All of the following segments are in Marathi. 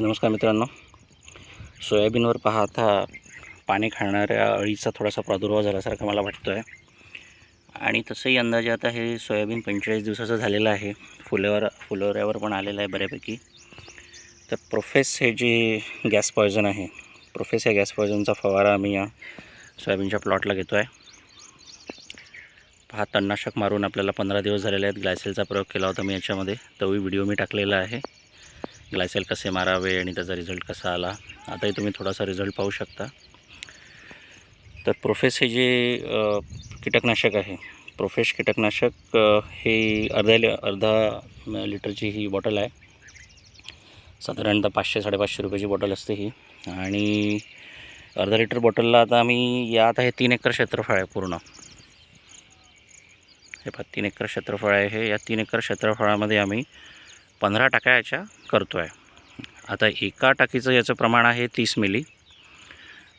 नमस्कार मित्रांनो. सोयाबीनवर पाहता पाणी खाणाऱ्या अळीचा थोडासा प्रादुर्भाव झाल्यासारखा मला वाटतो आहे आणि तसंही अंदाजे आता हे सोयाबीन पंचेचाळीस दिवसाचं झालेलं आहे. फुलेवर फुलोऱ्यावर पण आलेलं आहे बऱ्यापैकी. तर प्रोफेस हे जे गॅस पॉयझन आहे प्रोफेस या गॅस पॉयझनचा फवारा आम्ही या सोयाबीनच्या प्लॉटला घेतो आहे पहा तणनाशक मारून आपल्याला पंधरा दिवस झालेले आहेत. ग्लायसेलचा प्रयोग केला होता मी याच्यामध्ये. तोही व्हिडिओ मी टाकलेला आहे. ग्लायसेल कसे मारावे आणि त्याचा रिझल्ट कसा आला आताही तुम्ही थोडासा रिझल्ट पाहू शकता. तर प्रोफेस हे जे कीटकनाशक आहे प्रोफेश कीटकनाशक हे अर्ध्या लि अर्धा लिटरची ही बॉटल आहे. साधारणतः पाचशे साडेपाचशे रुपयाची बॉटल असते ही. आणि अर्धा लिटर बॉटलला आता आम्ही यात आहे तीन एकर क्षेत्रफळ आहे पूर्ण. हे पहा तीन एकर क्षेत्रफळ आहे हे. या तीन एकर क्षेत्रफळामध्ये आम्ही पंधरा टाक्या याच्या करतो आहे आता एका टाकीचं याचं प्रमाण आहे तीस मिली.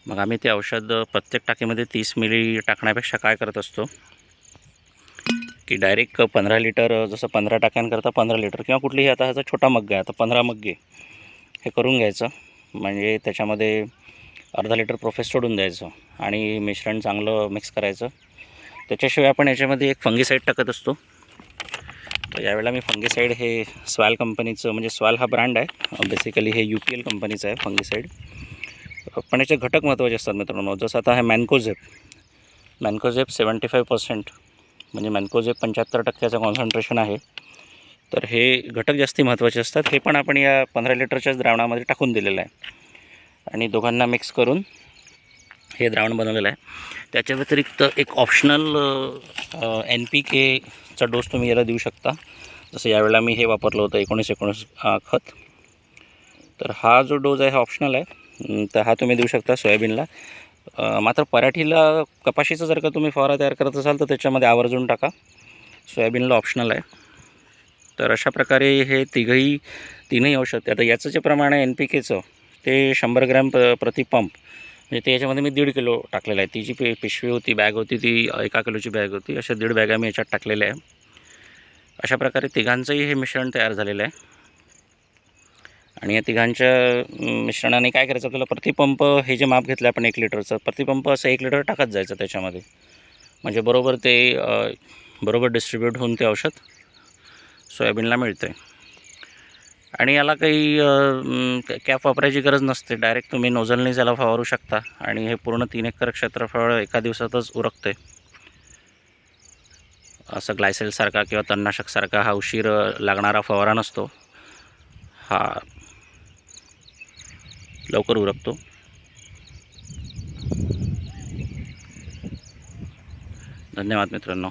मग आम्ही ते औषध प्रत्येक टाकीमध्ये तीस मिली टाकण्यापेक्षा काय करत असतो? की डायरेक्ट पंधरा लिटर जसं पंधरा टाक्यांकरता पंधरा लिटर किंवा कुठलीही आता ह्याचा छोटा मग्ग आहे आता पंधरा मग्गे हे करून घ्यायचं. म्हणजे त्याच्यामध्ये अर्धा लिटर प्रोफेस सोडून द्यायचं आणि मिश्रण चांगलं मिक्स करायचं. त्याच्याशिवाय आपण याच्यामध्ये एक फंगीसाईड टाकत असतो. यावेळेला मी फंगीसाईड हे स्वाल कंपनीचं म्हणजे स्वाल हा ब्रँड आहे. बेसिकली हे यू पी एल कंपनीचं आहे फंगीसाईड. पण याचे घटक महत्त्वाचे असतात मित्रांनो. जसं आता आहे mancozeb mancozeb seventy five percent म्हणजे मॅन्कोझेप पंच्याहत्तर टक्क्याचं कॉन्सन्ट्रेशन आहे. तर हे घटक जास्ती महत्त्वाचे असतात. हे पण आपण या पंधरा लिटरच्याच द्रावणामध्ये टाकून दिलेलं आहे. आणि दोघांना मिक्स करून हे द्रावण बनवलेलं आहे. त्याच्या व्यतिरिक्त एक ऑप्शनल एन पी के चा डोस तुम्ही याला देऊ शकता. जसं यावेळेला मी हे वापरलं होतं एकोणीस एकोणीस खत. तर हा जो डोज आहे हा ऑप्शनल आहे. तर हा तुम्ही देऊ शकता सोयाबीनला. मात्र पराठीला कपाशीचं जर का तुम्ही फवारा तयार करत असाल तर त्याच्यामध्ये आवर्जून टाका. सोयाबीनला ऑप्शनल आहे. तर अशा प्रकारे हे तिघही तीनही औषध आता याचं जे प्रमाण आहे एन पी केचं ते शंभर ग्रॅम प्र प्रति पंप म्हणजे ते याच्यामध्ये मी दीड किलो टाकलेलं आहे. ती जी पे पिशवी होती बॅग होती ती एका किलोची बॅग होती. अशा दीड बॅगा मी याच्यात टाकलेल्या आहे. अशा प्रकारे तिघांचंही हे मिश्रण तयार झालेलं आहे. आणि या तिघांच्या मिश्रणाने काय करायचं आपल्याला? प्रतिपंप हे जे माप घेतलं आपण एक लिटरचं प्रतिपंप असं एक लिटर टाकत जायचं त्याच्यामध्ये. म्हणजे बरोबर ते बरोबर डिस्ट्रीब्यूट होऊन ते औषध सोयाबीनला मिळतं आहे आणि याला काही कॅप वापरायची गरज नसते. डायरेक्ट तुम्ही नोझलनीच याला फवारू शकता. आणि हे पूर्ण तीन एकर क्षेत्रफळ एका दिवसातच उरकते. असं ग्लायसेलसारखा किंवा तणनाशकसारखा हा उशीर लागणारा फवारा नसतो. हा लवकर उरकतो. धन्यवाद मित्रांनो.